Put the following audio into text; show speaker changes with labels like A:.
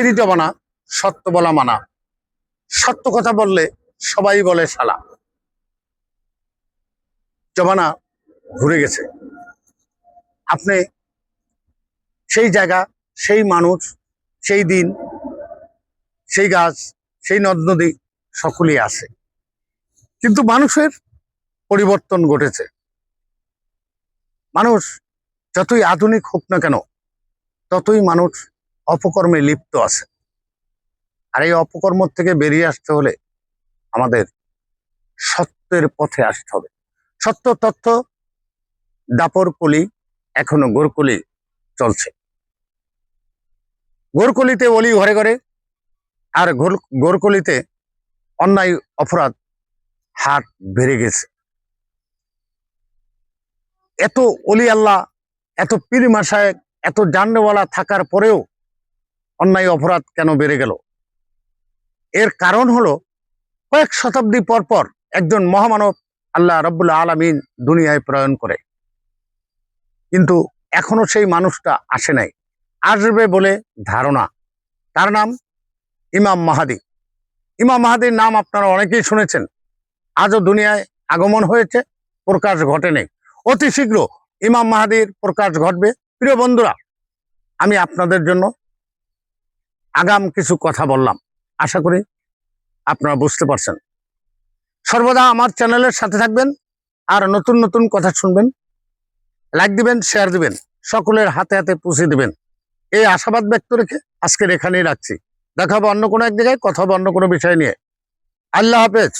A: এই জমানা সত্য বলা মানা। সত্য কথা বললে সবাই বলে শালা জমানা ঘুরে গেছে। আপনি সেই জায়গা, সেই মানুষ, সেই দিন, সেই গাছ, সেই নদ নদী সকলেই আছে। কিন্তু মানুষের পরিবর্তন ঘটেছে। মানুষ যতই আধুনিক হোক না কেন, ততই মানুষ অপকর্মে লিপ্ত আছে। আর এই অপকর্ম থেকে বেরিয়ে আসতে হলে আমাদের সত্যের পথে আসতে হবে। সত্য তথ্য দাপর কলি, এখনও গোরকলি চলছে। গোরকলিতে অলি ঘরে ঘরে, আর গোর- গোরকলিতে অন্যায় অপরাধ হাট বেড়ে গেছে। এত অলি আল্লাহ, এত পীর মাসায় এত জান্ডওয়ালা থাকার পরেও অন্যায় অপরাধ কেন বেড়ে গেল? এর কারণ হলো কয়েক শতাব্দী পর পর একজন মহামানব আল্লাহ রব্বুল আলমিন দুনিয়ায় প্রেরণ করে। কিন্তু এখনও সেই মানুষটা আসে নাই। আসবে বলে ধারণা। তার নাম ইমাম মাহাদি। ইমাম মাহাদির নাম আপনারা অনেকেই শুনেছেন। আজও দুনিয়ায় আগমন হয়েছে, প্রকাশ ঘটেনি অতি শীঘ্র ইমাম মাহাদির প্রকাশ ঘটবে। প্রিয় বন্ধুরা, আমি আপনাদের জন্য আগাম কিছু কথা বললাম। আশা করি আপনারা বুঝতে পারছেন। সর্বদা আমার চ্যানেলের সাথে থাকবেন আর নতুন নতুন কথা শুনবেন লাইক দিবেন শেয়ার দিবেন, সকলের হাতে হাতে পৌঁছে দিবেন। এই আশাবাদ ব্যক্ত রেখে আজকের এখানেই রাখছি। দেখা হবে অন্য কোনো এক জায়গায়, কথা হবে অন্য কোনো বিষয় নিয়ে। আল্লাহ হাফেজ।